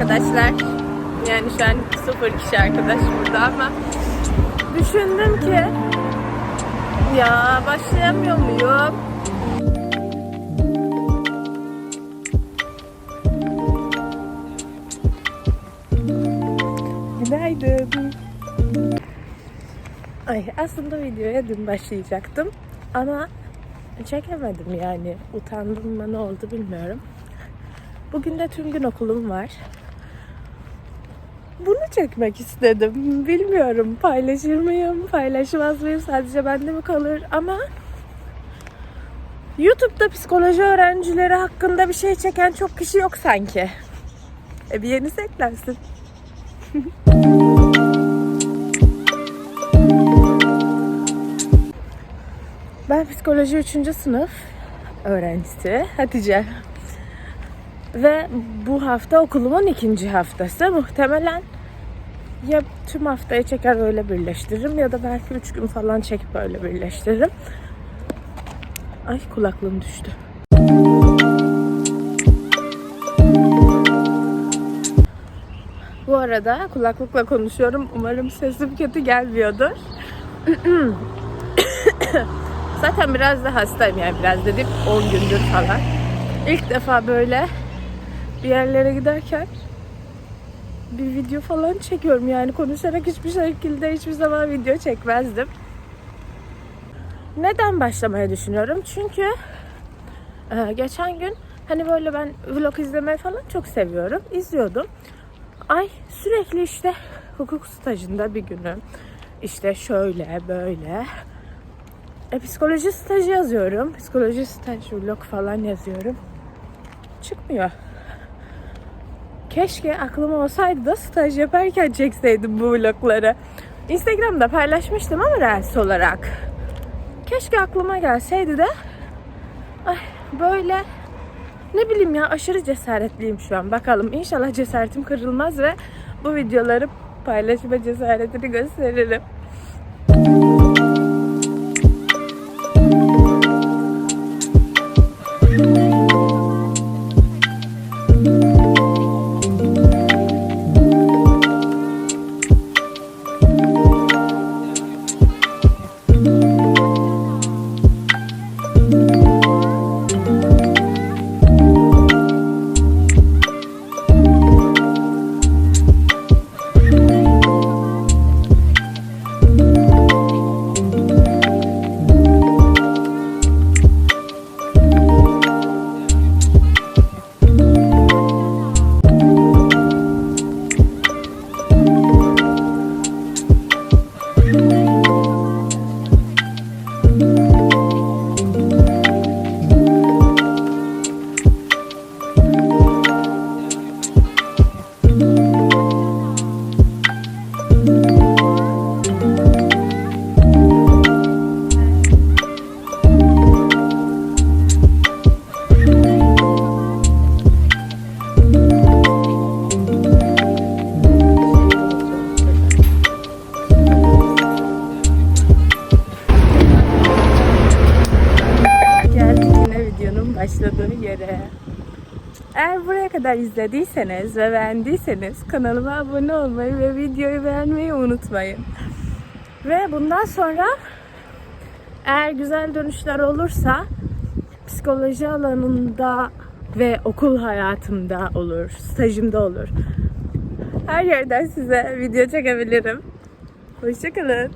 arkadaşlar. Yani şu an sıfır kişi arkadaş burada ama düşündüm ki ya başlayamıyor muyum? Günaydın. Ay aslında videoya dün başlayacaktım ama çekemedim yani. Utandım mı ne oldu bilmiyorum. Bugün de tüm gün okulum var. Bunu çekmek istedim. Bilmiyorum paylaşır mıyım, paylaşmaz mıyım, sadece bende mi kalır ama YouTube'da psikoloji öğrencileri hakkında bir şey çeken çok kişi yok sanki. E bir yenisi eklensin. Ben psikoloji 3. sınıf öğrencisi Hatice. Ve bu hafta okulumun ikinci haftası. Muhtemelen ya tüm haftayı çeker öyle birleştiririm ya da belki 3 gün falan çekip öyle birleştiririm. Ay kulaklığım düştü. Bu arada kulaklıkla konuşuyorum. Umarım sesim kötü gelmiyordur. Zaten biraz da hastayım yani biraz dedim 10 gündür falan. İlk defa böyle bir yerlere giderken bir video falan çekiyorum yani konuşarak hiçbir şekilde hiçbir zaman video çekmezdim. Neden başlamaya düşünüyorum? Çünkü e, geçen gün hani böyle ben vlog izlemeyi falan çok seviyorum. İzliyordum. Ay sürekli işte hukuk stajında bir günüm. İşte şöyle böyle. E, psikoloji stajı yazıyorum. Psikoloji staj vlog falan yazıyorum. Çıkmıyor. Keşke aklım olsaydı da staj yaparken çekseydim bu vlogları. Instagram'da paylaşmıştım ama reels olarak. Keşke aklıma gelseydi de ay böyle ne bileyim ya aşırı cesaretliyim şu an. Bakalım inşallah cesaretim kırılmaz ve bu videoları paylaşma cesaretini gösteririm. Eğer buraya kadar izlediyseniz ve beğendiyseniz kanalıma abone olmayı ve videoyu beğenmeyi unutmayın. Ve bundan sonra eğer güzel dönüşler olursa psikoloji alanında ve okul hayatımda olur, stajımda olur. Her yerden size video çekebilirim. Hoşçakalın.